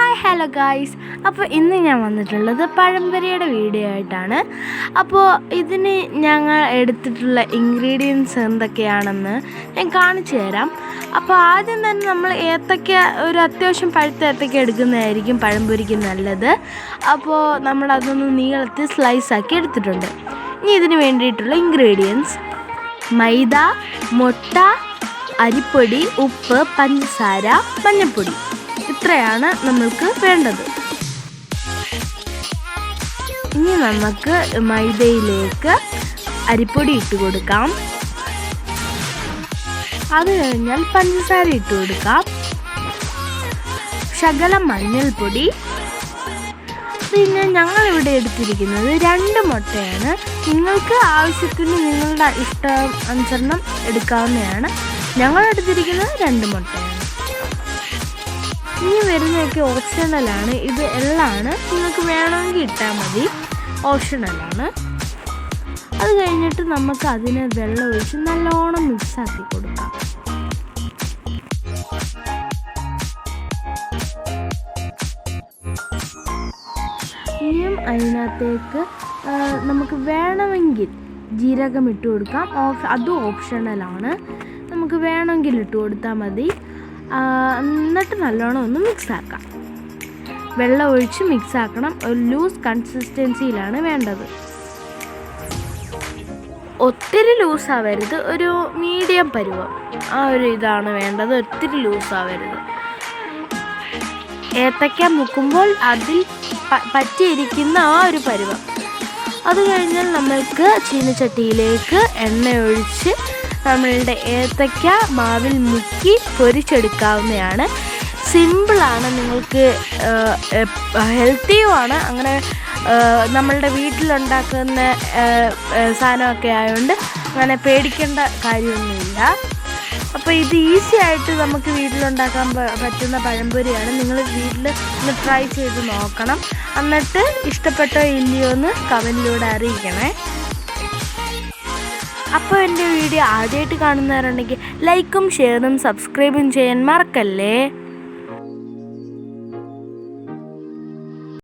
Hi hello guys. അപ്പോൾ ഇന്ന് ഞാൻ വന്നിട്ടുള്ളത് പഴംപൊരിയുടെ വീഡിയോ ആയിട്ടാണ്. അപ്പോൾ ഇതിന് ഞങ്ങൾ എടുത്തിട്ടുള്ള ഇൻഗ്രീഡിയൻസ് എന്തൊക്കെയാണെന്ന് ഞാൻ കാണിച്ചു തരാം. അപ്പോൾ ആദ്യം തന്നെ നമ്മൾ ഏത്തക്ക ഒരു അത്യാവശ്യം പഴുത്ത ഏത്തക്ക എടുക്കുന്നതായിരിക്കും പഴംപൊരിക്ക് നല്ലത്. അപ്പോൾ നമ്മൾ അതൊന്ന് നീളത്തിൽ സ്ലൈസ് ആക്കി എടുത്തിട്ടുണ്ട്. ഇനി ഇതിന് വേണ്ടിയിട്ടുള്ള ഇൻഗ്രീഡിയൻസ് മൈദ മുട്ട അരിപ്പൊടി ഉപ്പ് പഞ്ചസാര മഞ്ഞൾപ്പൊടി. ഇത്രയാണ് നമ്മൾക്ക് വേണ്ടത്. ഇനി നമുക്ക് മൈദയിലേക്ക് അരിപ്പൊടി ഇട്ട് കൊടുക്കാം. അത് കഴിഞ്ഞാൽ പഞ്ചസാര ഇട്ട് കൊടുക്കാം. ശകല മഞ്ഞൾപ്പൊടി. പിന്നെ ഞങ്ങൾ ഇവിടെ എടുത്തിരിക്കുന്നത് രണ്ട് മുട്ടയാണ്. നിങ്ങൾക്ക് ആവശ്യത്തിന് നിങ്ങളുടെ ഇഷ്ടം അനുസരണം എടുക്കാവുന്നതാണ്. ഞങ്ങൾ എടുത്തിരിക്കുന്നത് രണ്ട് മുട്ടയാണ് ഇനി വരുന്നതൊക്കെ ഓപ്ഷണലാണ് ഇത് എല്ലാമാണ് നിങ്ങൾക്ക് വേണമെങ്കിൽ ഇട്ടാൽ മതി. ഓപ്ഷണലാണ് അത് കഴിഞ്ഞിട്ട് നമുക്ക് അതിനെ വെള്ളം ഒഴിച്ച് നല്ലോണം മിക്സാക്കി കൊടുക്കാം. ഇനിയും അതിനകത്തേക്ക് നമുക്ക് വേണമെങ്കിൽ ജീരകം ഇട്ട് കൊടുക്കാം. ഓഫ് അതും ഓപ്ഷണലാണ് നമുക്ക് വേണമെങ്കിൽ ഇട്ട് കൊടുത്താൽ മതി. എന്നിട്ട് നല്ലോണം ഒന്ന് മിക്സ് ആക്കാം. വെള്ളം ഒഴിച്ച് മിക്സ് ആക്കണം. ഒരു ലൂസ് കൺസിസ്റ്റൻസിയിലാണ് വേണ്ടത്. ഒത്തിരി ലൂസാവരുത് ഒരു മീഡിയം പരുവം ആ ഒരു ഇതാണ് വേണ്ടത്. ഒത്തിരി ലൂസാവരുത് ഏത്തക്ക മുക്കുമ്പോൾ അതിൽ പറ്റിയിരിക്കുന്ന ആ ഒരു പരുവം. അത് കഴിഞ്ഞാൽ നമ്മൾക്ക് ചീനച്ചട്ടിയിലേക്ക് എണ്ണ ഒഴിച്ച് നമ്മളുടെ ഏത്തക്ക മാവിൽ മുക്കി പൊരിച്ചെടുക്കാവുന്നതാണ്. സിമ്പിളാണ് നിങ്ങൾക്ക് ഹെൽത്തിയുമാണ് അങ്ങനെ നമ്മളുടെ വീട്ടിലുണ്ടാക്കുന്ന സാധനമൊക്കെ ആയതുകൊണ്ട് അങ്ങനെ പേടിക്കേണ്ട കാര്യമൊന്നുമില്ല. അപ്പോൾ ഇത് ഈസി ആയിട്ട് നമുക്ക് വീട്ടിലുണ്ടാക്കാൻ പറ്റുന്ന പഴംപൊരിയാണ്. നിങ്ങൾ വീട്ടിൽ ഒന്ന് ട്രൈ ചെയ്ത് നോക്കണം. എന്നിട്ട് ഇഷ്ടപ്പെട്ടോ ഇല്ലയോ എന്ന് കമന്റിലൂടെ അറിയിക്കണേ. അപ്പോൾ എന്റെ വീഡിയോ ആദ്യമായിട്ട് കാണുന്നവരുണ്ടെങ്കിൽ ലൈക്കും ഷെയറും സബ്സ്ക്രൈബും ചെയ്യാൻ മറക്കല്ലേ?